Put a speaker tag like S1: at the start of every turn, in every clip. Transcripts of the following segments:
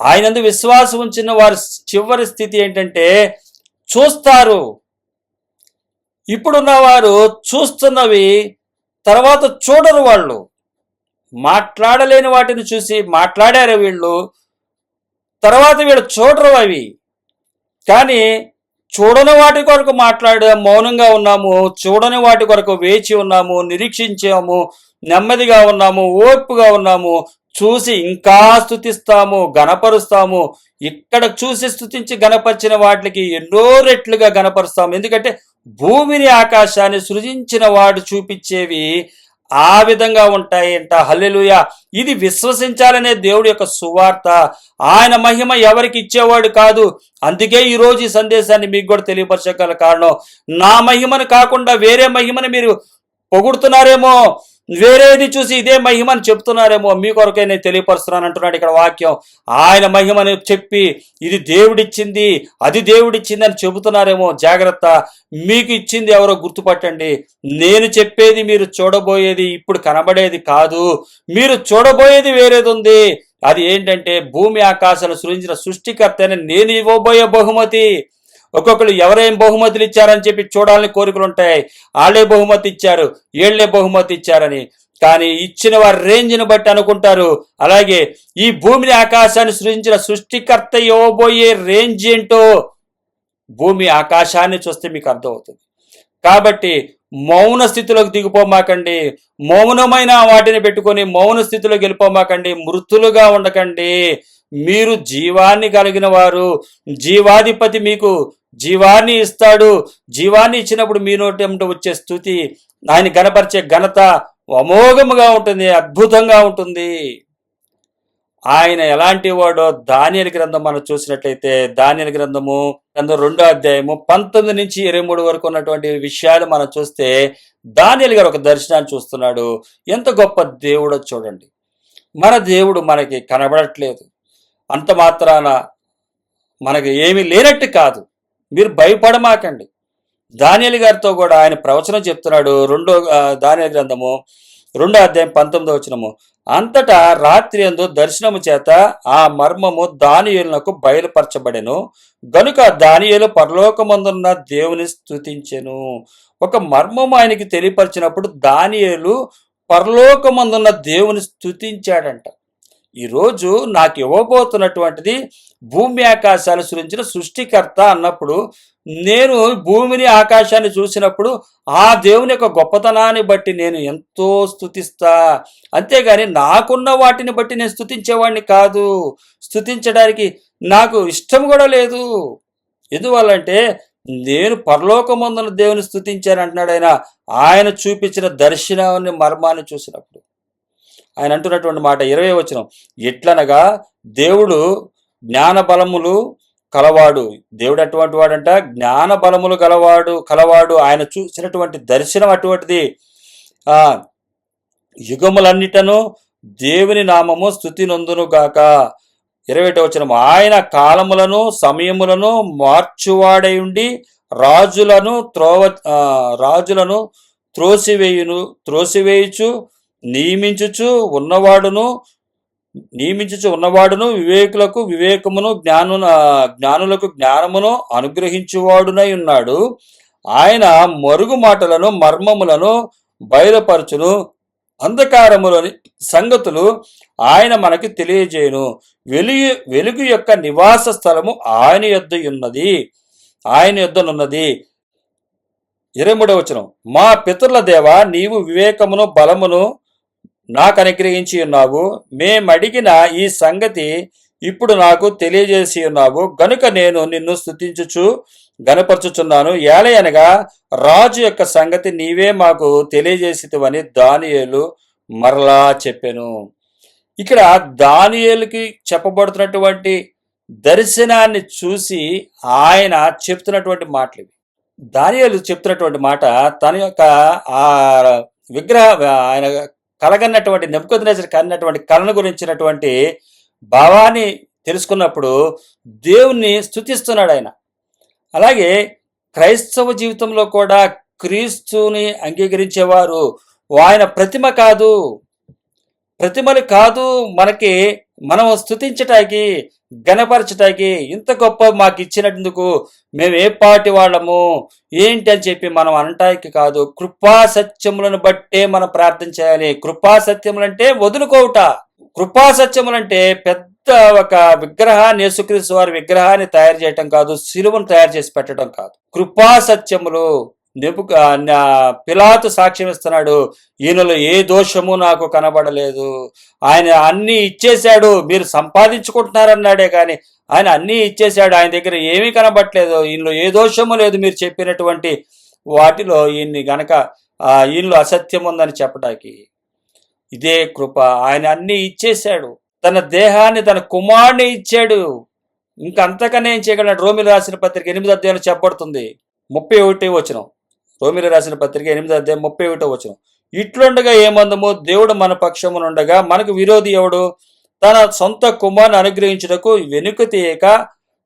S1: ఆయనందు విశ్వాసం ఉంచిన వారి చివరి స్థితి ఏంటంటే చూస్తారు. ఇప్పుడున్న వారు చూస్తున్నవి తర్వాత చూడరు వాళ్ళు. మాట్లాడలేని వాటిని చూసి మాట్లాడారు వీళ్ళు. తర్వాత వీళ్ళు చూడరు అవి. కానీ చూడని వాటి కొరకు మాట్లాడే మౌనంగా ఉన్నాము చూడని వాటి కొరకు వేచి ఉన్నాము నిరీక్షించాము నెమ్మదిగా ఉన్నాము ఓర్పుగా ఉన్నాము చూసి ఇంకా స్థుతిస్తాము గణపరుస్తాము ఇక్కడ చూసి స్థుతించి గణపరిచిన వాటికి ఎన్నో రెట్లుగా గణపరుస్తాము ఎందుకంటే భూమిని ఆకాశాన్ని సృజించిన వాడు చూపించేవి ఆ విధంగా ఉంటాయి అంట హల్లెలూయ. ఇది విశ్వసించాలనే దేవుడి యొక్క సువార్త. ఆయన మహిమ ఎవరికి ఇచ్చేవాడు కాదు. అందుకే ఈరోజు ఈ సందేశాన్ని మీకు కూడా తెలియపరచగల కారణం. నా మహిమను కాకుండా వేరే మహిమను మీరు పొగుడుతున్నారేమో. వేరేది చూసి ఇదే మహిమని చెప్తున్నారేమో మీ కొరకే నేను తెలియపరుస్తున్నాను అంటున్నాడు ఇక్కడ వాక్యం. ఆయన మహిమని చెప్పి ఇది దేవుడిచ్చింది అది దేవుడిచ్చింది అని చెబుతున్నారేమో జాగ్రత్త. మీకు ఇచ్చింది ఎవరో గుర్తుపట్టండి. నేను చెప్పేది మీరు చూడబోయేది ఇప్పుడు కనబడేది కాదు. మీరు చూడబోయేది వేరేది ఉంది. అది ఏంటంటే భూమి ఆకాశాలు సృజించిన సృష్టికర్త అని నేను ఇవ్వబోయే బహుమతి. ఒక్కొక్కరు ఎవరేం బహుమతులు ఇచ్చారని చెప్పి చూడాలని కోరికలు ఉంటాయి. వాళ్ళే బహుమతి ఇచ్చారు ఏళ్ళే బహుమతి ఇచ్చారని. కానీ ఇచ్చిన వారి రేంజ్ని బట్టి అనుకుంటారు. అలాగే ఈ భూమిని ఆకాశాన్ని సృజించిన సృష్టికర్త ఇవ్వబోయే రేంజ్ ఏంటో భూమి ఆకాశాన్ని చూస్తే మీకు అర్థమవుతుంది. కాబట్టి మౌన స్థితిలోకి దిగిపోమాకండి మౌనమైన వాటిని పెట్టుకొని మౌన స్థితిలోకి వెళ్ళిపోమాకండి మృతులుగా ఉండకండి. మీరు జీవాన్ని కలిగిన వారు. జీవాధిపతి మీకు జీవాన్ని ఇస్తాడు. జీవాన్ని ఇచ్చినప్పుడు మీ నోటి వచ్చే స్థుతి ఆయన గనపరిచే ఘనత అమోఘముగా ఉంటుంది అద్భుతంగా ఉంటుంది. ఆయన ఎలాంటి వాడో దానియల గ్రంథం మనం చూసినట్లయితే దానియల గ్రంథము గ్రంథం రెండో అధ్యాయము పంతొమ్మిది నుంచి ఇరవై మూడు వరకు ఉన్నటువంటి విషయాలు మనం చూస్తే దానియలు గారు ఒక దర్శనాన్ని చూస్తున్నాడు. ఎంత గొప్ప దేవుడో చూడండి. మన దేవుడు మనకి కనబడట్లేదు. అంత మాత్రాన మనకి ఏమీ లేనట్టు కాదు. మీరు భయపడమాకండి. దానియలు గారితో కూడా ఆయన ప్రవచనం చెప్తున్నాడు. రెండో దానియలు గ్రంథము రెండో అధ్యాయం పంతొమ్మిదో వచనము. అంతటా రాత్రి అందు దర్శనము చేత ఆ మర్మము దానియులకు బయలుపరచబడెను. గనుక దానియేలు పరలోకమందున్న దేవుని స్థుతించెను ఒక మర్మము ఆయనకి తెలియపరిచినప్పుడు దానియేలు పరలోకమందున్న దేవుని స్థుతించాడంట ఈరోజు నాకు ఇవ్వబోతున్నటువంటిది భూమి ఆకాశాలు సృష్టించిన సృష్టికర్త అన్నప్పుడు నేను భూమిని ఆకాశాన్ని చూసినప్పుడు ఆ దేవుని యొక్క గొప్పతనాన్ని బట్టి నేను ఎంతో స్థుతిస్తా అంతేగాని నాకున్న వాటిని బట్టి నేను స్థుతించేవాడిని కాదు. స్థుతించడానికి నాకు ఇష్టం కూడా లేదు. ఎందువల్లంటే నేను పరలోకమందున దేవుని స్థుతించాను అంటున్నాడు ఆయన. ఆయన చూపించిన దర్శనాన్ని మర్మాన్ని చూసినప్పుడు. ఆయన అంటున్నటువంటి మాట ఇరవై వచనం. ఎట్లనగా దేవుడు జ్ఞాన బలములు కలవాడు. దేవుడు అటువంటి వాడంట జ్ఞాన బలములు గలవాడు కలవాడు. ఆయన చూసినటువంటి దర్శనం అటువంటిది. ఆ యుగములన్నిటను దేవుని నామము స్థుతి నొందునుగాక ఇరవై వచనం ఆయన కాలములను సమయములను మార్చువాడై ఉండి రాజులను త్రోవ రాజులను త్రోసివేయును త్రోసివేయుచు నియమించుచు ఉన్నవాడును నియమించుచు ఉన్నవాడును వివేకులకు వివేకమును జ్ఞాను జ్ఞానులకు జ్ఞానమును అనుగ్రహించువాడునై ఉన్నాడు. ఆయన మరుగు మాటలను మర్మములను బయలుపరచును. అంధకారములోని సంగతులు ఆయన మనకి తెలియజేయును. వెలుగు వెలుగు యొక్క నివాస స్థలము ఆయన యొద్ద ఉన్నది ఆయన యొద్దనున్నది. ఇరవై మూడవచనం మా పితరుల దేవ నీవు వివేకమును బలమును నాకు అనుగ్రహించి ఉన్నావు. మేమడిగిన ఈ సంగతి ఇప్పుడు నాకు తెలియజేసి ఉన్నావు. గనుక నేను నిన్ను స్తుతించుచు గనపరచుచున్నాను. ఏలయనగా రాజు యొక్క సంగతి నీవే మాకు తెలియజేసివని దానియేలు మరలా చెప్పాను. ఇక్కడ దానియేలుకి చెప్పబడుతున్నటువంటి దర్శనాన్ని చూసి ఆయన చెప్తున్నటువంటి మాటలు ఇవి దానియేలు చెప్తున్నటువంటి మాట తన యొక్క ఆ విగ్రహ ఆయన కలగన్నటువంటి నెప్పుకొదినేసరి కన్నటువంటి కళను గురించినటువంటి భావాన్ని తెలుసుకున్నప్పుడు దేవుణ్ణి స్తుతిస్తున్నాడు ఆయన. అలాగే క్రైస్తవ జీవితంలో కూడా క్రీస్తుని అంగీకరించేవారు ఆయన ప్రతిమ కాదు. ప్రతిమలు కాదు మనకి మనం స్థుతించటానికి గణపరచటానికి ఇంత గొప్ప మాకు ఇచ్చినందుకు మేము ఏ పాటి వాళ్ళము? ఏంటి అని చెప్పి మనం అనటానికి కాదు కృపా సత్యములను బట్టే మనం ప్రార్థన చేయాలి. కృపా సత్యములంటే వదులుకోవుట. కృపా సత్యములంటే పెద్ద ఒక విగ్రహాన్ని యేసుక్రీస్తు వారి విగ్రహాన్ని తయారు చేయటం కాదు శిలువను తయారు చేసి పెట్టడం కాదు. కృపా సత్యములు నెపు పిలాతు సాక్ష్యం ఇస్తున్నాడు ఈయనలో ఏ దోషము నాకు కనబడలేదు. ఆయన అన్ని ఇచ్చేశాడు మీరు సంపాదించుకుంటున్నారన్నాడే కానీ ఆయన అన్ని ఇచ్చేశాడు ఆయన దగ్గర ఏమీ కనబట్టలేదు ఈయనలో ఏ దోషము లేదు మీరు చెప్పినటువంటి వాటిలో ఈయన్ని గనక ఈయనలో అసత్యం ఉందని చెప్పడానికి ఇదే కృప. ఆయన అన్ని ఇచ్చేశాడు. తన దేహాన్ని తన కుమారుని ఇచ్చాడు. ఇంకా ఏం చేయగలడు? రోమిలు రాసిన పత్రిక ఎనిమిది అధ్యాయంలో చెప్పబడుతుంది. ముప్పై ఒకటి వచనం. రోమిలు రాసిన పత్రిక ఎనిమిది అధ్యాయం ముప్పై ఒకటో వచ్చిన ఇట్లుండగా ఏమందము దేవుడు మన పక్షమునుండగా మనకు విరోధి ఎవడు? తన సొంత కుమారుని అనుగ్రహించుటకు వెనుక తీయక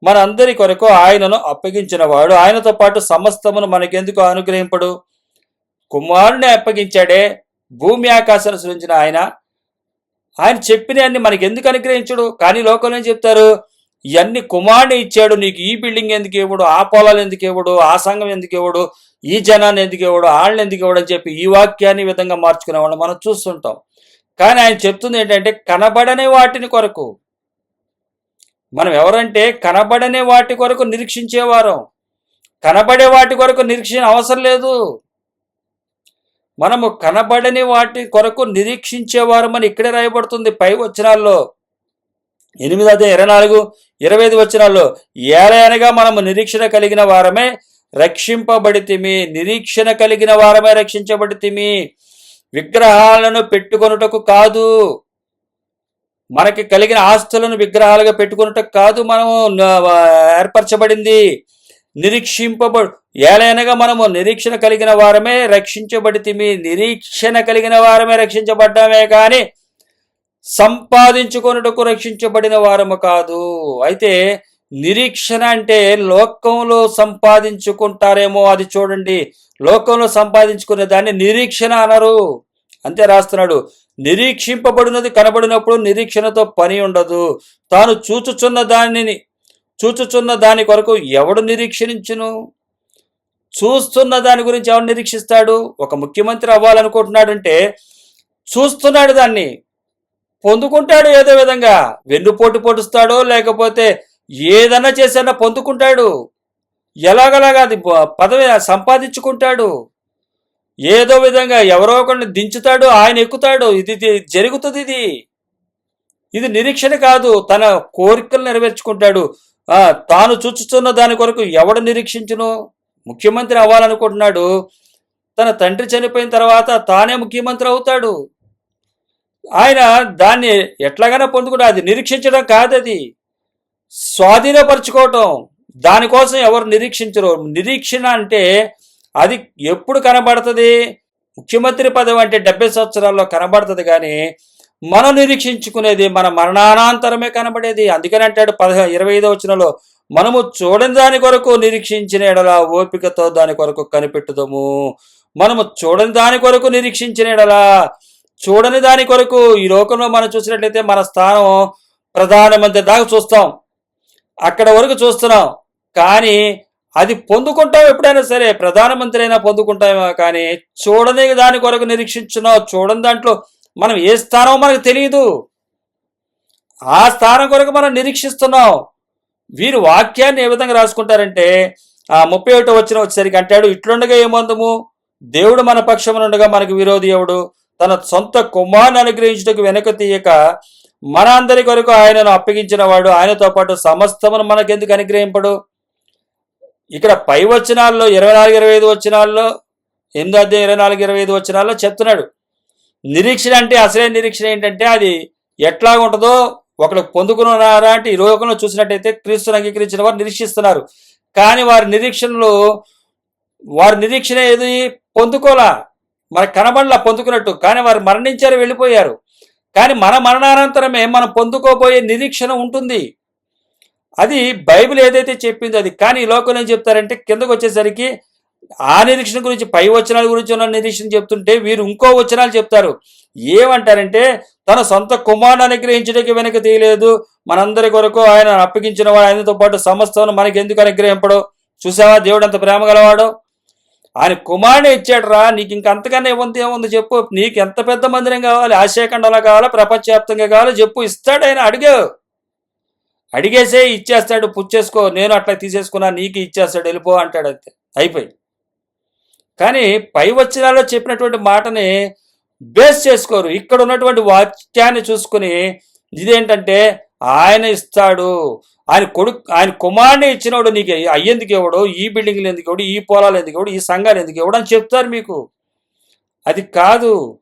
S1: మనందరి కొరకు ఆయనను అప్పగించినవాడు. ఆయనతో పాటు సమస్తమును మనకెందుకు అనుగ్రహింపడు? కుమారుని అప్పగించాడే భూమి ఆకాశాలు సృజించిన ఆయన. ఆయన చెప్పినవన్నీ మనకెందుకు అనుగ్రహించడు? కానీ లోకంలో చెప్తారు? ఇవన్నీ కుమారుని ఇచ్చాడు నీకు ఈ బిల్డింగ్ ఎందుకు ఇవ్వడు ఆ పొలాలు ఎందుకు ఇవ్వడు ఆ సంఘం ఎందుకు ఇవ్వడు ఈ జనాన్ని ఎందుకు ఇవ్వడు వాళ్ళని ఎందుకు ఇవ్వడు అని చెప్పి ఈ వాక్యాన్ని విధంగా మార్చుకునేవాళ్ళు మనం చూస్తుంటాం. కానీ ఆయన చెప్తుంది ఏంటంటే కనబడని వాటిని కొరకు. మనం ఎవరంటే కనబడని వాటి కొరకు నిరీక్షించేవారం. కనబడే వాటి కొరకు నిరీక్షణ అవసరం లేదు. మనము కనబడని వాటి కొరకు నిరీక్షించేవారు అని ఇక్కడే రాయబడుతుంది పై వచనాల్లో. ఎనిమిది అదే ఇరవై నాలుగు ఇరవై ఐదు వచనాల్లో ఏలయనగా మనము నిరీక్షణ కలిగిన వారమే రక్షింపబడితిమి నిరీక్షణ కలిగిన వారమే రక్షించబడితిమి. విగ్రహాలను పెట్టుకొనుటకు కాదు. మనకి కలిగిన ఆస్తులను విగ్రహాలుగా పెట్టుకున్నట్టు కాదు మనము ఏర్పరచబడింది. నిరీక్షింపబడు ఏలైనగా మనము నిరీక్షణ కలిగిన వారమే రక్షించబడితిమి. నిరీక్షణ కలిగిన వారమే రక్షించబడ్డామే కానీ సంపాదించుకొనుటకు రక్షించబడిన వారము కాదు. అయితే నిరీక్షణ అంటే లోకంలో సంపాదించుకుంటారేమో అది చూడండి. లోకంలో సంపాదించుకునే దాన్ని నిరీక్షణ అనరు. అంతే రాస్తున్నాడు. నిరీక్షింపబడినది కనబడినప్పుడు నిరీక్షణతో పని ఉండదు. తాను చూచుచున్న దానిని చూచుచున్న దాని కొరకు ఎవడు నిరీక్షించును? చూస్తున్న దాని గురించి ఎవడు నిరీక్షిస్తాడు? ఒక ముఖ్యమంత్రి అవ్వాలనుకుంటున్నాడంటే చూస్తున్నాడు దాన్ని. పొందుకుంటాడు ఏదో విధంగా. వెన్నుపోటు పొడుస్తాడో లేకపోతే ఏదన్నా చేసైనా పొందుకుంటాడు. ఎలాగలాగా అది ప- పదవి సంపాదించుకుంటాడు. ఏదో విధంగా ఎవరో ఒకరిని దించుతాడు ఆయన ఎక్కుతాడు. ఇది జరుగుతుంది ఇది. ఇది నిరీక్షణ కాదు. తన కోరికలు నెరవేర్చుకుంటాడు. తాను చూచుతున్న దాని కొరకు ఎవడు నిరీక్షించును? ముఖ్యమంత్రి అవ్వాలనుకుంటున్నాడు. తన తండ్రి చనిపోయిన తర్వాత తానే ముఖ్యమంత్రి అవుతాడు. ఆయన దాన్ని ఎట్లాగైనా పొందుకుంటే అది నిరీక్షించడం కాదు అది. స్వాధీనపరచుకోవటం. దానికోసం ఎవరు నిరీక్షించరు. నిరీక్షణ అంటే అది ఎప్పుడు కనబడుతుంది? ముఖ్యమంత్రి పదవి అంటే డెబ్బై సంవత్సరాల్లో కనబడుతుంది కానీ మనం నిరీక్షించుకునేది మన మరణానంతరమే కనబడేది. అందుకని అంటాడు పదహ ఇరవై ఐదో వచనంలో మనము చూడని దాని కొరకు నిరీక్షించిన ఎడల ఓపికతో దాని కొరకు కనిపెట్టుదము. మనము చూడని దాని కొరకు నిరీక్షించిన ఎడల చూడని దాని కొరకు ఈ లోకంలో మనం చూసినట్లయితే మన స్థానం ప్రధానమంత్రి దాకా చూస్తాం. అక్కడ వరకు చూస్తున్నాం. కానీ అది పొందుకుంటాం ఎప్పుడైనా సరే ప్రధానమంత్రి అయినా పొందుకుంటామేమో కానీ చూడని దాని కొరకు నిరీక్షించున్నాం. చూడని దాంట్లో మనం ఏ స్థానం మనకు తెలియదు. ఆ స్థానం కొరకు మనం నిరీక్షిస్తున్నాం. వీరు వాక్యాన్ని ఏ విధంగా రాసుకుంటారంటే ఆ ముప్పై ఒకటో వచ్చిన వచ్చేసరికి అంటాడు ఇట్లుండగా ఏమందము? దేవుడు మన పక్షమునుండగా మనకు విరోధి ఎవడు? తన సొంత కుమారుని అనుగ్రహించుటకు వెనక తీయక మన అందరి కొరకు ఆయనను అప్పగించిన వాడు ఆయనతో పాటు సమస్తమును మనకెందుకు అనుగ్రహింపడు? ఇక్కడ పై వచనాల్లో ఇరవై నాలుగు ఇరవై ఐదు వచనాల్లో ఎనిమిది అధ్యాయం ఇరవై నాలుగు ఇరవై ఐదు వచనాల్లో చెప్తున్నాడు. నిరీక్షణ అంటే అసలే నిరీక్షణ ఏంటంటే అది ఎట్లా ఉంటుందో ఒకరు పొందుకున్నారా అంటే ఈ లోకంలో చూసినట్టయితే క్రీస్తుని అంగీకరించిన వారు నిరీక్షిస్తున్నారు. కానీ వారి నిరీక్షణలో వారి నిరీక్షణ ఏది? పొందుకోలా. మనకు కనబడలా పొందుకున్నట్టు. కానీ వారు మరణించారు వెళ్ళిపోయారు. కానీ మన మరణానంతరమే మనం పొందుకోబోయే నిరీక్షణ ఉంటుంది. అది బైబిల్ ఏదైతే చెప్పిందో అది. కానీ ఈ లోకంలో ఏం చెప్తారంటే కిందకు వచ్చేసరికి ఆ నిరీక్షణ గురించి పై వచనాల గురించి ఉన్న నిరీక్షణ చెప్తుంటే వీరు ఇంకో వచనాలు చెప్తారు. ఏమంటారంటే తన సొంత కుమారుని అనుగ్రహించడానికి వెనక తీయలేదు. మనందరి కొరకు ఆయన అప్పగించిన వాడు ఆయనతో పాటు సమస్తను మనకి ఎందుకు అనుగ్రహింపడు? చూసావా? దేవుడు అంత ప్రేమ గలవాడో. ఆయన కుమారుని ఇచ్చాడు రా నీకు ఇంకంతకన్నా ఇవ్వంది ఏముంది చెప్పు. నీకు ఎంత పెద్ద మందిరం కావాలి ఆశయఖండంలో కావాలా ప్రపంచవ్యాప్తంగా కావాలో చెప్పు. ఇస్తాడు ఆయన అడిగావు అడిగేసే ఇచ్చేస్తాడు పుచ్చేసుకో. నేను అట్లా తీసేసుకున్నా నీకు ఇచ్చేస్తాడు వెళ్ళిపో అంటాడు అంతే. అయిపోయి కానీ పై వచనాల్లో చెప్పినటువంటి మాటని బేస్ చేసుకోరు. ఇక్కడ ఉన్నటువంటి వాక్యాన్ని చూసుకుని ఇదేంటంటే ఆయన ఇస్తాడు. ఆయన కొడుకు ఆయన కుమారుని ఇచ్చినవాడు నీకు అయ్యేందుకు ఇవ్వడు? ఈ బిల్డింగ్లు ఎందుకు ఇవ్వడు? ఈ పొలాలు ఎందుకు ఇవ్వడు? ఈ సంఘాలు ఎందుకు ఇవ్వడు? అని చెప్తారు మీకు. అది కాదు.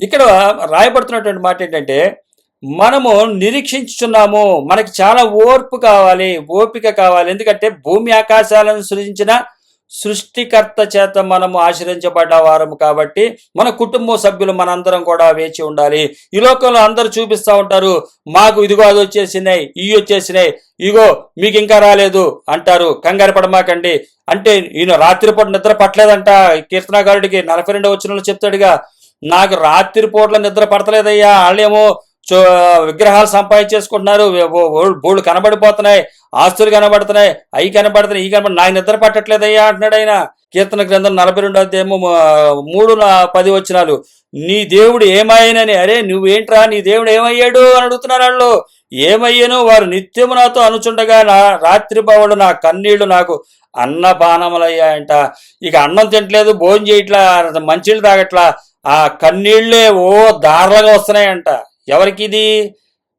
S1: ఇక్కడ రాయబడుతున్నటువంటి మాట ఏంటంటే మనము నిరీక్షించుచున్నాము. మనకి చాలా ఓర్పు కావాలి ఓపిక కావాలి. ఎందుకంటే భూమి ఆకాశాలను సృజించిన సృష్టికర్త చేత మనము ఆశ్రయించబడ్డ వారము కాబట్టి మన కుటుంబ సభ్యులు మనందరం కూడా వేచి ఉండాలి. ఈ లోకంలో అందరూ చూపిస్తూ ఉంటారు మాకు ఇదిగో అది వచ్చేసినాయి ఇవి వచ్చేసినాయి ఇగో మీకు ఇంకా రాలేదు అంటారు. కంగారు పడమాకండి. అంటే ఈయన రాత్రిపూట నిద్ర పట్టలేదంట. కీర్తనాకారుడికి నలభై రెండో వచ్చిన చెప్తాడుగా నాకు రాత్రిపూట్ల నిద్ర పడతలేదయ్యా వాళ్ళేమో విగ్రహాలు సంపాదించేసుకుంటున్నారు. బోళ్ళు కనబడిపోతున్నాయి. ఆస్తులు కనబడుతున్నాయి. అవి కనబడుతున్నాయి ఈ కనబడి నాకు నిద్ర పట్టట్లేదయ్యా అంటున్నాడు ఆయన. కీర్తన గ్రంథం నలభై రెండు అధ్యాయము మూడు పది వచ్చినాలు నీ దేవుడు ఏమాయనని అరే నువ్వేంట్రా నీ దేవుడు ఏమయ్యాడు అని అడుగుతున్నారు వాళ్ళు. ఏమయ్యాను? వారు నిత్యము నాతో అనుచుండగా నా రాత్రి నా కన్నీళ్ళు నాకు అన్న బాణములయ్యాయి అంట. ఇక అన్నం తింటలేదు భోజనం చేయట్లా మంచిళ్ళు తాగట్లా. ఆ కన్నీళ్ళే ఓ దారులుగా వస్తున్నాయంట. ఎవరికి ఇది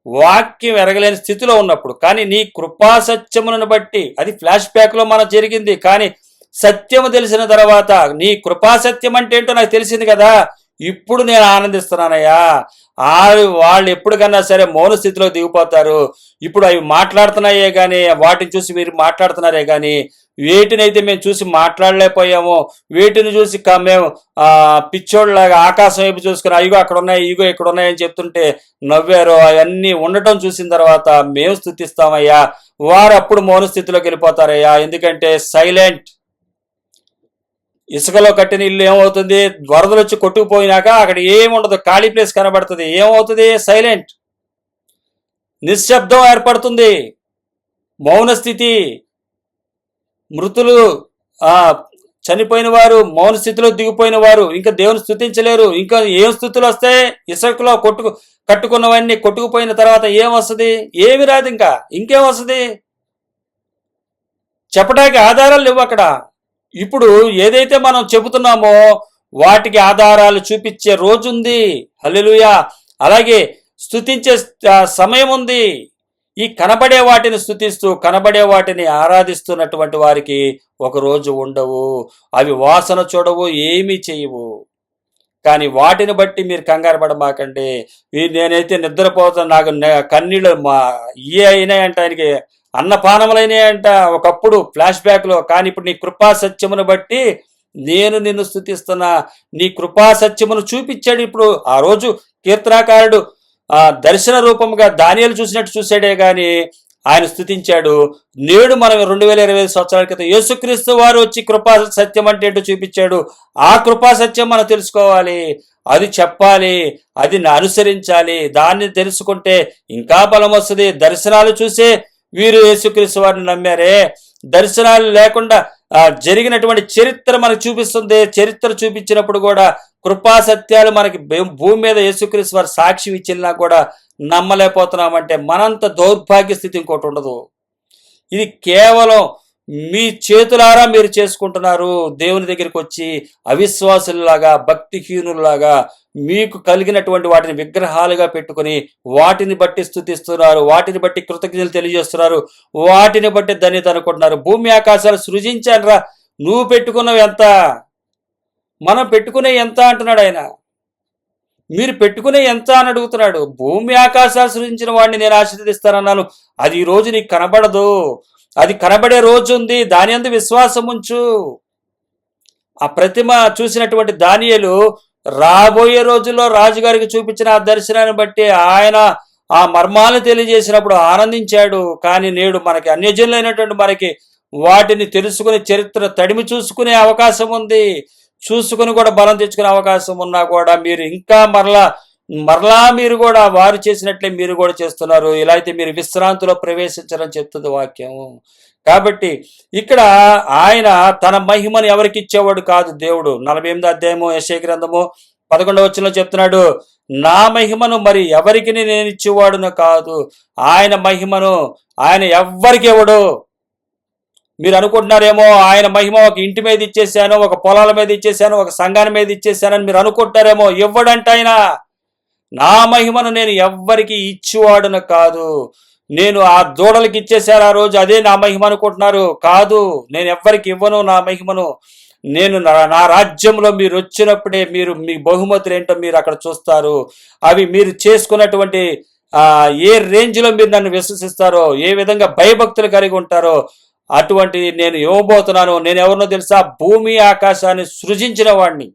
S1: వాక్యం ఎరగలేని స్థితిలో ఉన్నప్పుడు. కానీ నీ కృపా సత్యములను బట్టి అది ఫ్లాష్ బ్యాక్లో మనం జరిగింది. కానీ సత్యము తెలిసిన తర్వాత నీ కృపా సత్యం అంటే ఏంటో నాకు తెలిసింది కదా. ఇప్పుడు నేను ఆనందిస్తున్నానయ్యా. ఆ వాళ్ళు ఎప్పటికన్నా సరే మౌన స్థితిలో దిగిపోతారు. ఇప్పుడు అవి మాట్లాడుతున్నాయే కానీ వాటిని చూసి మీరు మాట్లాడుతున్నారే కానీ వేటినైతే మేము చూసి మాట్లాడలేకపోయామో. వేటిని చూసి మేము పిచ్చోళ్ళలాగా ఆకాశం వైపు చూసుకుని అయ్యో అక్కడ ఉన్నాయి ఇగో ఇక్కడ ఉన్నాయని చెప్తుంటే నవ్వారు. అవన్నీ ఉండటం చూసిన తర్వాత మేము స్థుతిస్తామయ్యా. వారు అప్పుడు మౌన స్థితిలోకి వెళ్ళిపోతారయ్యా. ఎందుకంటే సైలెంట్. ఇసుకలో కట్టిన ఇల్లు ఏమవుతుంది? వరదలు వచ్చి కొట్టుకుపోయినాక అక్కడ ఏముండదు ఖాళీ ప్లేస్ కనబడుతుంది. ఏమవుతుంది? సైలెంట్. నిశ్శబ్దం ఏర్పడుతుంది. మౌన స్థితి. మృతులు ఆ చనిపోయిన వారు మౌన స్థితిలో దిగిపోయిన వారు ఇంకా దేవుని స్థుతించలేరు ఇంకా ఏం స్థుతులు వస్తాయి ఇసుకలో కొట్టుకు కట్టుకున్నవన్నీ కొట్టుకుపోయిన తర్వాత ఏం వస్తుంది? ఏమి రాదు ఇంకా. ఇంకేం వస్తుంది? చెప్పడానికి ఆధారాలు లేవు అక్కడ. ఇప్పుడు ఏదైతే మనం చెబుతున్నామో వాటికి ఆధారాలు చూపించే రోజు ఉంది హల్లెలూయా. అలాగే స్థుతించే సమయం ఉంది ఈ కనబడే వాటిని స్థుతిస్తూ కనబడే వాటిని ఆరాధిస్తున్నటువంటి వారికి ఒకరోజు ఉండవు. అవి వాసన చూడవు ఏమీ చేయవు. కానీ వాటిని బట్టి మీరు కంగారు పడమాకండి. నేనైతే నిద్రపోతాను నాకు కన్నీళ్ళు మా ఇయే అంటే ఆయనకి. అన్నపానములైనాయంట ఒకప్పుడు ఫ్లాష్ బ్యాక్లో. కానీ ఇప్పుడు నీ కృపా సత్యమును బట్టి నేను నిన్ను స్థుతిస్తున్నా నీ కృపా సత్యమును చూపించాడు ఇప్పుడు ఆ రోజు కీర్తనాకారుడు. దర్శన రూపంగా ధాన్యాలు చూసినట్టు చూసాడే గాని ఆయన స్థుతించాడు. నేడు మనం రెండు వేల ఇరవై ఐదు సంవత్సరాల క్రితం యేసుక్రీస్తు వారు వచ్చి కృపా సత్యం అంటే ఏంటో చూపించాడు. ఆ కృపా సత్యం మనం తెలుసుకోవాలి. అది చెప్పాలి. అది అనుసరించాలి. దాన్ని తెలుసుకుంటే ఇంకా బలం వస్తుంది. దర్శనాలు చూసే వీరు యేసుక్రీస్తు వారిని నమ్మారే. దర్శనాలు లేకుండా జరిగినటువంటి చరిత్ర మనకు చూపిస్తుంది. చరిత్ర చూపించినప్పుడు కూడా కృపా సత్యాలు మనకి భూమి మీద యేసుక్రీస్తు వారు సాక్ష్యం ఇచ్చినా కూడా నమ్మలేకపోతున్నామంటే మనంత దౌర్భాగ్య స్థితి ఇంకోటి ఉండదు. ఇది కేవలం మీ చేతులారా మీరు చేసుకుంటున్నారు దేవుని దగ్గరికి వచ్చి అవిశ్వాసులలాగా భక్తిహీనులలాగా మీకు కలిగినటువంటి వాటిని విగ్రహాలుగా పెట్టుకొని వాటిని బట్టి స్థుతిస్తున్నారు వాటిని బట్టి కృతజ్ఞతలు తెలియజేస్తున్నారు వాటిని బట్టి ధన్యత అనుకుంటున్నారు. భూమి ఆకాశాలు సృజించానురా నువ్వు పెట్టుకున్నవి ఎంత మనం పెట్టుకునే ఎంత అంటున్నాడు ఆయన. మీరు పెట్టుకునే ఎంత అని అడుగుతున్నాడు. భూమి ఆకాశాలు సృజించిన వాడిని నేను ఆశీర్వదిస్తానన్నాను. అది ఈ రోజు నీకు కనబడదు. అది కనబడే రోజు ఉంది. దాని అందు విశ్వాసం ఉంచు. ఆ ప్రతిమ చూసినటువంటి దానియలు రాబోయే రోజుల్లో రాజుగారికి చూపించిన ఆ దర్శనాన్ని బట్టి ఆయన ఆ మర్మాలను తెలియజేసినప్పుడు ఆనందించాడు. కానీ నేడు మనకి అన్యజనులైనటువంటి మనకి వాటిని తెలుసుకుని చరిత్ర తడిమి చూసుకునే అవకాశం ఉంది. చూసుకుని కూడా బలం తెచ్చుకునే అవకాశం ఉన్నా కూడా మీరు ఇంకా మరలా మరలా మీరు కూడా వారు చేసినట్లే మీరు కూడా చేస్తున్నారు. ఇలా అయితే మీరు విశ్రాంతిలో ప్రవేశించరని చెప్తుంది వాక్యం. కాబట్టి ఇక్కడ ఆయన తన మహిమను ఎవరికి ఇచ్చేవాడు కాదు దేవుడు. నలభై ఎనిమిది అధ్యాయము యశయ గ్రంథము పదకొండవ వచ్చిన చెప్తున్నాడు నా మహిమను మరి ఎవరికి నేను ఇచ్చేవాడును కాదు. ఆయన మహిమను ఆయన ఎవ్వరికి ఇవ్వడు. మీరు అనుకుంటున్నారేమో ఆయన మహిమ ఒక ఇంటి మీద ఇచ్చేసాను ఒక పొలాల మీద ఇచ్చేసాను ఒక సంఘాన్ని మీద ఇచ్చేసానని మీరు అనుకుంటారేమో ఇవ్వడంటే ఆయన నా మహిమను నేను ఎవ్వరికి ఇచ్చేవాడును కాదు. నేను ఆ దూడలకి ఇచ్చేసారు ఆ రోజు అదే నా మహిమ అనుకుంటున్నారు. కాదు నేను ఎవ్వరికి ఇవ్వను నా మహిమను. నేను నా నా రాజ్యంలో మీరు వచ్చినప్పుడే మీరు మీ బహుమతులు ఏంటో మీరు అక్కడ చూస్తారు. అవి మీరు చేసుకున్నటువంటి ఏ రేంజ్లో మీరు నన్ను విశ్వసిస్తారో ఏ విధంగా భయభక్తులు కలిగి ఉంటారో అటువంటి నేను ఇవ్వబోతున్నాను. నేను ఎవరినో తెలుసా? భూమి ఆకాశాన్ని సృజించిన వాడిని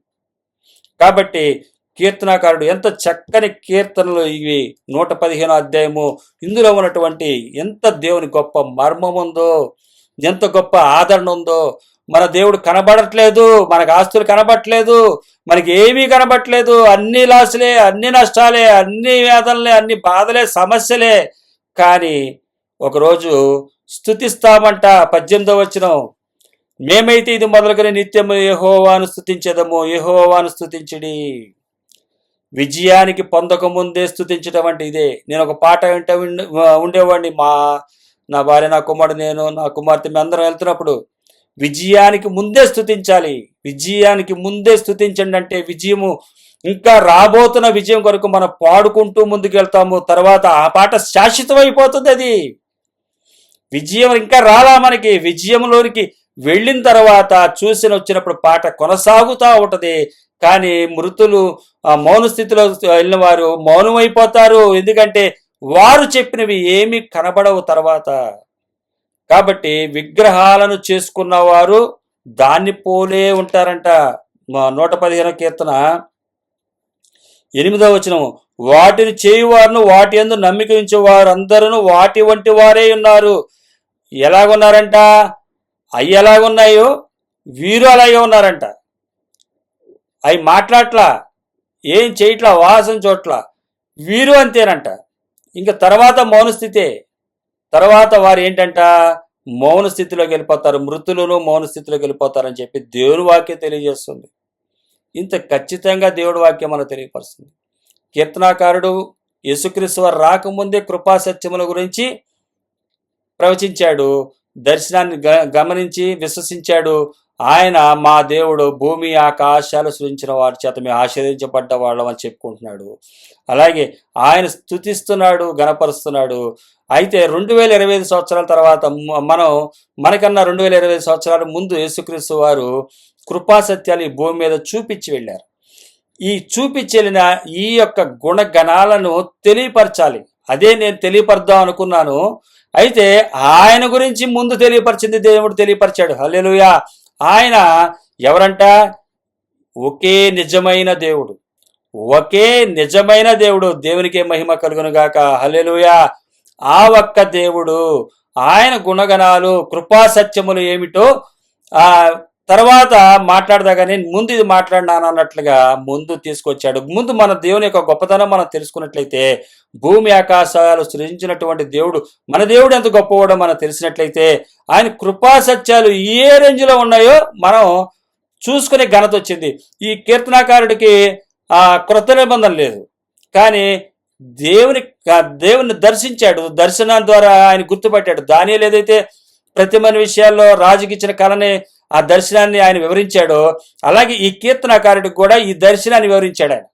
S1: కాబట్టి కీర్తనాకారుడు ఎంత చక్కని కీర్తనలు ఇవి. నూట పదిహేను అధ్యాయము. ఇందులో ఉన్నటువంటి ఎంత దేవుని గొప్ప మర్మం ఉందో ఎంత గొప్ప ఆదరణ ఉందో. మన దేవుడు కనబడట్లేదు మనకు ఆస్తులు కనబడట్లేదు మనకి ఏమీ కనబడట్లేదు. అన్ని లాసులే అన్ని నష్టాలే అన్ని వేదనలే అన్ని బాధలే సమస్యలే. కానీ ఒకరోజు స్థుతిస్తామంట పద్దెనిమిదో వచ్చిన మేమైతే ఇది మొదలుకొని నిత్యము యహోవాను స్థుతించదము యహోవాను స్థుతించడి విజయానికి పొందకముందే స్థుతించడం అంటే ఇదే. నేను ఒక పాట వింట ఉండేవాడిని. మా నా భార్య నా కుమారుడు నేను నా కుమార్తె మేము అందరం వెళ్తున్నప్పుడు విజయానికి ముందే స్థుతించాలి విజయానికి ముందే స్థుతించండి అంటే విజయము ఇంకా రాబోతున్న విజయం కొరకు మనం పాడుకుంటూ ముందుకెళ్తాము. తర్వాత ఆ పాట శాశ్వతం అయిపోతుంది అది. విజయం ఇంకా రాలా మనకి. విజయంలోనికి వెళ్ళిన తర్వాత చూసిన వచ్చినప్పుడు పాట కొనసాగుతూ ఉంటుంది. కానీ మృతులు ఆ మౌన స్థితిలో వెళ్ళిన వారు మౌనమైపోతారు. ఎందుకంటే వారు చెప్పినవి ఏమి కనబడవు తర్వాత. కాబట్టి విగ్రహాలను చేసుకున్న వారు దాన్ని పోలే ఉంటారంట. నూట పదిహేను కీర్తన ఎనిమిదవ వచనం వాటిని చేయువారును వాటి ఎందు నమ్మిక ఉంచేవారు వాటి వంటి వారే ఉన్నారు. ఎలాగున్నారంట? అవి ఎలాగున్నాయో? వీరు అలాగే ఉన్నారంట. అవి మాట్లాడట్లా ఏం చేయట్లా వాసన చోట్ల వీరు అంతేనంట. ఇంకా తర్వాత మౌనస్థితే తర్వాత వారు ఏంటంట? మౌన స్థితిలోకి వెళ్ళిపోతారు మృతులను మౌన స్థితిలోకి వెళ్ళిపోతారని చెప్పి దేవుని వాక్యం తెలియజేస్తుంది. ఇంత ఖచ్చితంగా దేవుడి వాక్యం మనకు తెలియపరుస్తుంది. కీర్తనాకారుడు యేసుక్రీస్తు వారు రాకముందే కృపా సత్యముల గురించి ప్రవచించాడు దర్శనాన్ని గ- గమనించి విశ్వసించాడు. ఆయన మా దేవుడు భూమి ఆకాశాలు సృజించిన వారి చేత మేము ఆశీర్వదించబడ్డ వాళ్ళం అని చెప్పుకుంటున్నాడు. అలాగే ఆయన స్థుతిస్తున్నాడు గణపరుస్తున్నాడు. అయితే రెండు వేల ఇరవై ఐదు సంవత్సరాల తర్వాత మనం మనకన్నా రెండు వేల ఇరవై ఐదు సంవత్సరాల ముందు యేసుక్రీస్తు వారు కృపాసత్యాలు ఈ భూమి మీద చూపించి వెళ్ళారు. ఈ చూపించెలిన ఈ యొక్క గుణగణాలను తెలియపరచాలి. అదే నేను తెలియపరదాం అనుకున్నాను. అయితే ఆయన గురించి ముందు తెలియపరిచింది దేవుడు తెలియపరిచాడు. హల్లెలుయా! ఆయన ఎవరంట? ఒకే నిజమైన దేవుడు. ఒకే నిజమైన దేవుడు. దేవునికే మహిమ కలుగునుగాక హల్లెలుయా! ఆ ఒక్క దేవుడు ఆయన గుణగణాలు కృపా సత్యములు ఏమిటో ఆ తర్వాత మాట్లాడదా కానీ ముందు ఇది మాట్లాడినాను అన్నట్లుగా ముందు తీసుకొచ్చాడు. ముందు మన దేవుని యొక్క గొప్పతనం మనం తెలుసుకున్నట్లయితే భూమి ఆకాశాలు సృజించినటువంటి దేవుడు మన దేవుడు ఎంత గొప్పవాడో మనం తెలిసినట్లయితే ఆయన కృపా సత్యాలు ఏ రేంజ్లో ఉన్నాయో మనం చూసుకునే ఘనత వచ్చింది. ఈ కీర్తనాకారుడికి ఆ క్రొత్త నిబంధన లేదు. కానీ దేవుని దేవుని దర్శించాడు. దర్శనం ద్వారా ఆయన గుర్తుపట్టాడు. దానిలో ఏదైతే ప్రతిమని విషయాల్లో రాజుకి ఇచ్చిన కళని ఆ దర్శనాన్ని ఆయన వివరించాడో అలాగే ఈ కీర్తనకారుడికి కూడా ఈ దర్శనాన్ని వివరించాడు ఆయన.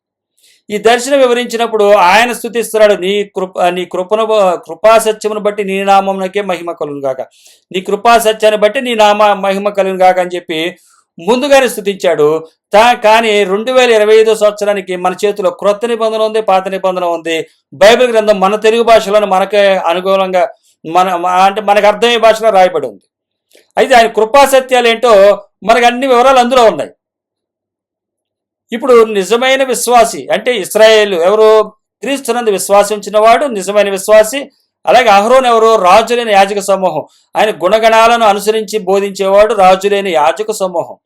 S1: ఈ దర్శనం వివరించినప్పుడు ఆయన స్థుతిస్తున్నాడు నీ కృప నీ కృపను కృపా సత్యమును బట్టి నీ నామంకే మహిమ కలుగును గాక. నీ కృపా సత్యాన్ని బట్టి నీ నామ మహిమ కలుగును గాక అని చెప్పి ముందుగానే స్థుతించాడు తా కానీ రెండు వేల ఇరవై ఐదో సంవత్సరానికి మన చేతిలో క్రొత్త నిబంధన ఉంది పాత నిబంధన ఉంది. బైబిల్ గ్రంథం మన తెలుగు భాషలోనే మనకే అనుకూలంగా మన అంటే మనకు అర్థమయ్యే భాషలో రాయబడి ఉంది. అయితే ఆయన కృపాసత్యాలు ఏంటో మనకు అన్ని వివరాలు అందులో ఉన్నాయి. ఇప్పుడు నిజమైన విశ్వాసి అంటే ఇస్రాయేల్ ఎవరు క్రీస్తునందు విశ్వాసం వాడు నిజమైన విశ్వాసి అలాగే అహరోన్ ఎవరు రాజులేని యాజక సమూహం. ఆయన గుణగణాలను అనుసరించి బోధించేవాడు రాజులేని యాజక సమూహం.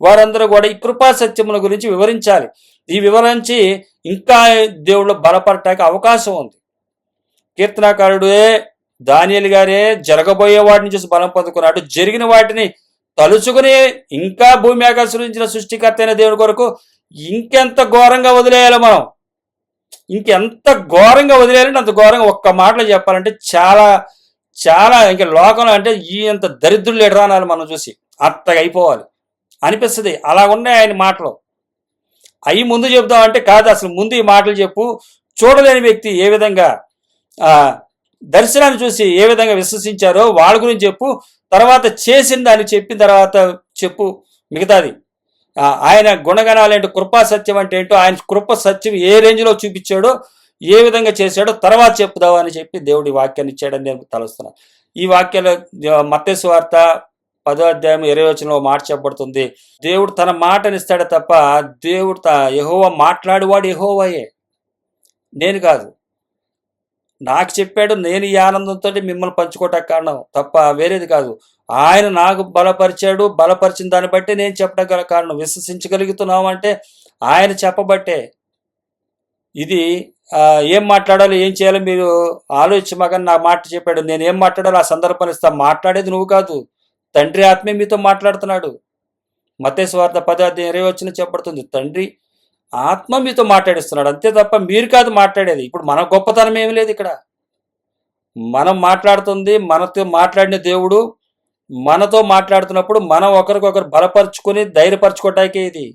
S1: వారందరూ కూడా ఈ కృపా సత్యముల గురించి వివరించాలి. ఈ వివరించి ఇంకా దేవుళ్ళు బలపడటానికి అవకాశం ఉంది. కీర్తనాకారుడే దానియలు గారే జరగబోయే వాటిని చూసి బలం పొందుకున్నాడు. జరిగిన వాటిని తలుచుకుని ఇంకా భూమి ఆకర్షించిన సృష్టికర్త అయిన దేవుడి కొరకు ఇంకెంత ఘోరంగా వదిలేయాలి మనం? ఇంకెంత ఘోరంగా వదిలేయాలంటే అంత ఘోరంగా ఒక్క మాటలో చెప్పాలంటే చాలా చాలా ఇంకా లోకంలో అంటే ఈ అంత దరిద్రులు ఎడరానాలి మనం చూసి. అత్తగా అయిపోవాలి. అనిపిస్తుంది. అలా ఉన్నాయి ఆయన మాటలు. అవి ముందు చెప్దామంటే కాదు అసలు ముందు ఈ మాటలు చెప్పు. చూడలేని వ్యక్తి ఏ విధంగా దర్శనాన్ని చూసి ఏ విధంగా విశ్వసించారో వాళ్ళ గురించి చెప్పు తర్వాత చేసిన దాన్ని చెప్పిన తర్వాత చెప్పు మిగతాది. ఆయన గుణగణాలు ఏంటో కృపా సత్యం అంటే ఏంటో ఆయన కృప సత్యం ఏ రేంజ్లో చూపించాడో ఏ విధంగా చేశాడో తర్వాత చెప్పుదావు అని చెప్పి దేవుడి వాక్యాన్ని ఇచ్చాడని నేను తలుస్తున్నాను ఈ వాక్యాలు మత్స్సు వార్త పదో అధ్యాయం ఇరవై వచనంలో మాట చెప్పబడుతుంది. దేవుడు తన మాటనిస్తాడే తప్ప దేవుడు త యహోవ మాట్లాడేవాడు యహోవయే. నేను కాదు. నాకు చెప్పాడు నేను ఈ ఆనందంతో మిమ్మల్ని పంచుకోవటానికి కారణం. తప్ప వేరేది కాదు. ఆయన నాకు బలపరిచాడు బలపరిచిన దాన్ని బట్టి నేను చెప్పడం గల కారణం. విశ్వసించగలుగుతున్నాం అంటే ఆయన చెప్పబట్టే. ఇది ఏం మాట్లాడాలో ఏం చేయాలో మీరు ఆలోచించమగని నా మాట చెప్పాడు. నేను ఏం మాట్లాడాలో ఆ సందర్భాన్ని ఇస్తా. మాట్లాడేది నువ్వు కాదు. తండ్రి ఆత్మే మీతో మాట్లాడుతున్నాడు. మతేశ్వార్త పదార్థం ఇరవై వచ్చిన చెప్పబడుతుంది. తండ్రి ఆత్మ మీతో మాట్లాడిస్తున్నాడు. అంతే తప్ప మీరు కాదు మాట్లాడేది. ఇప్పుడు మన గొప్పతనం ఏమి లేదు ఇక్కడ. మనం మాట్లాడుతుంది మనతో మాట్లాడిన దేవుడు మనతో మాట్లాడుతున్నప్పుడు మనం ఒకరికొకరు బలపరుచుకొని ధైర్యపరచుకోవటానికే ఇది.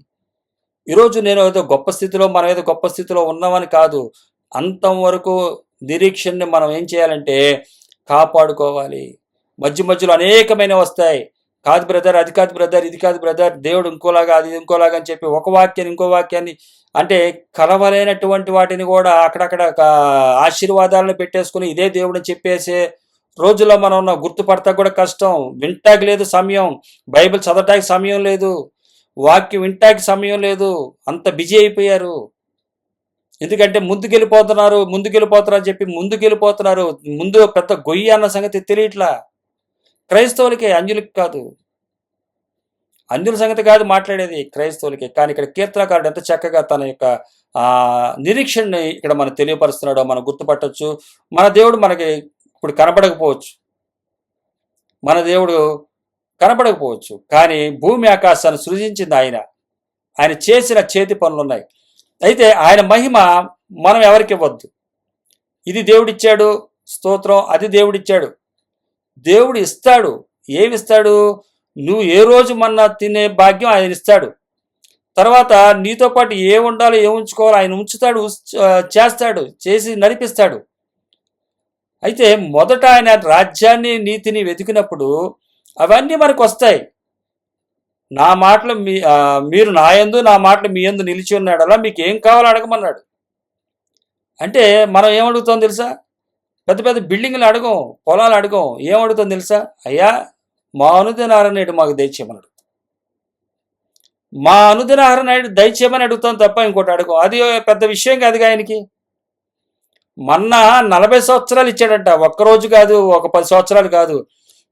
S1: ఈరోజు నేను ఏదో గొప్ప స్థితిలో మనం ఏదో గొప్ప స్థితిలో ఉన్నామని కాదు. అంతం వరకు నిరీక్షణని మనం ఏం చేయాలంటే కాపాడుకోవాలి. మధ్య మధ్యలో అనేకమైన వస్తాయి. కాదు బ్రదర్ అది కాదు బ్రదర్ ఇది కాదు బ్రదర్ దేవుడు ఇంకోలాగా అది ఇంకోలాగా అని చెప్పి ఒక వాక్యాన్ని ఇంకో వాక్యాన్ని అంటే కలవలేనటువంటి వాటిని కూడా అక్కడక్కడ ఆశీర్వాదాలను పెట్టేసుకుని ఇదే దేవుడు అని చెప్పేసే రోజుల్లో మనం ఉన్న గుర్తుపడతా కూడా కష్టం. వింటాకి లేదు సమయం. బైబిల్ చదవటానికి సమయం లేదు. వాక్యం వింటాకి సమయం లేదు. అంత బిజీ అయిపోయారు. ఎందుకంటే ముందుకెళ్ళిపోతున్నారు ముందుకెళ్ళిపోతున్నారు అని చెప్పి ముందుకెళ్ళిపోతున్నారు. ముందు పెద్ద గొయ్యి అన్న సంగతి తెలియట్లా. క్రైస్తవులకే అంజులకి కాదు. అంజుల సంగతి కాదు మాట్లాడేది క్రైస్తవులకి. కానీ ఇక్కడ కీర్తనకారుడు ఎంత చక్కగా తన యొక్క ఆ నిరీక్షణని ఇక్కడ మనం తెలియపరుస్తున్నాడో మనం గుర్తుపట్టొచ్చు. మన దేవుడు మనకి ఇప్పుడు కనపడకపోవచ్చు. మన దేవుడు కనపడకపోవచ్చు. కానీ భూమి ఆకాశాన్ని సృజించింది ఆయన. ఆయన చేసిన చేతి పనులు ఉన్నాయి. అయితే ఆయన మహిమ మనం ఎవరికి ఇవ్వద్దు? ఇది దేవుడిచ్చాడు. స్తోత్రం. అది దేవుడిచ్చాడు. దేవుడు ఇస్తాడు. ఏమిస్తాడు? నువ్వు ఏ రోజు మన్నా తినే భాగ్యం ఆయన ఇస్తాడు. తర్వాత నీతో పాటు ఏ ఉండాలో ఏ ఉంచుకోవాలో ఆయన ఉంచుతాడు చేస్తాడు చేసి నడిపిస్తాడు. అయితే మొదట ఆయన రాజ్యాన్ని నీతిని వెతికినప్పుడు అవన్నీ మనకు వస్తాయి. నా మాటలు మీ మీరు నా యందు నా మాటలు మీ యందు నిలిచి ఉన్నాడు అలా మీకు ఏం కావాలో అడగమన్నాడు. అంటే మనం ఏమడుగుతాం తెలుసా? పెద్ద పెద్ద బిల్డింగ్లు అడగం పొలాలు అడగం. ఏం అడుగుతాం తెలుసా? అయ్యా మా అనుదినాహారం నేడు మాకు దయచేయమన్నాడు మా అనుదినాహారం నేడు దయచేయమని అడుగుతాం తప్ప ఇంకోటి అడగం. అది పెద్ద విషయం కాదుగా ఆయనకి. మొన్న నలభై సంవత్సరాలు ఇచ్చాడంట. ఒక్క రోజు కాదు ఒక పది సంవత్సరాలు కాదు.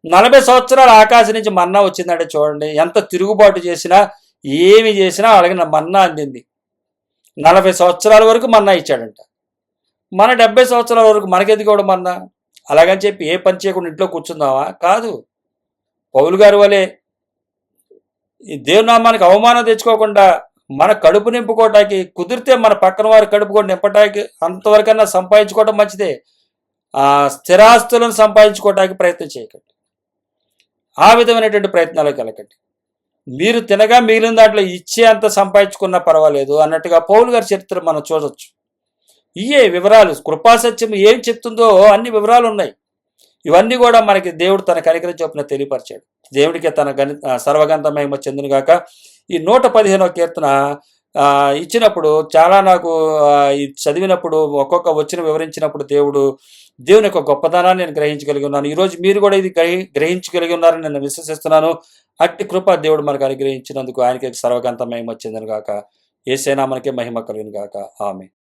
S1: నలభై సంవత్సరాలు ఆకాశం నుంచి మన్నా వచ్చిందంటే చూడండి. ఎంత తిరుగుబాటు చేసినా ఏమి చేసినా అలాగే మన్నా అందింది. నలభై సంవత్సరాల వరకు మన్నా ఇచ్చాడంట. మన డెబ్బై సంవత్సరాల వరకు మనకెది కూడా అలాగని చెప్పి ఏ పని చేయకుండా ఇంట్లో కూర్చుందామా కాదు. పౌలు గారి వలె ఈ దేవునామానికి అవమానం తెచ్చుకోకుండా మన కడుపు నింపుకోవటానికి కుదిరితే మన పక్కన వారి కడుపు కూడా నింపటానికి అంతవరకన్నా సంపాదించుకోవడం మంచిదే. ఆ స్థిరాస్తులను సంపాదించుకోవటానికి ప్రయత్నం చేయకండి. ఆ విధమైనటువంటి ప్రయత్నాలు వెళ్ళకండి మీరు తినగా మిగిలిన దాంట్లో ఇచ్చే అంత సంపాదించుకున్నా పర్వాలేదు అన్నట్టుగా పౌలు గారి చరిత్ర మనం చూడొచ్చు. ఇయే వివరాలు. కృపాసత్యం ఏం చెప్తుందో అన్ని వివరాలు ఉన్నాయి ఇవన్నీ కూడా మనకి దేవుడు తన కనికరం చొప్పున తెలియపరిచాడు. దేవుడికి తన గని సర్వగంధమయమ సర్వగంధ చెందును గాక. ఈ నూట పదిహేనో కీర్తన ఇచ్చినప్పుడు చాలా నాకు చదివినప్పుడు ఒక్కొక్క వచ్చిన వివరించినప్పుడు దేవుడు దేవుని యొక్క గొప్పతనాన్ని నేను గ్రహించగలిగి ఉన్నాను. ఈరోజు మీరు కూడా ఇది గ్రహి గ్రహించగలిగి ఉన్నారని నేను విశ్వసిస్తున్నాను. అట్టి కృప దేవుడు మనకు అనుగ్రహించినందుకు ఆయనకి సర్వగంత మహిమ వచ్చిందని గాక. ఏసైనా మనకే మహిమ కలిగిన గాక. ఆమె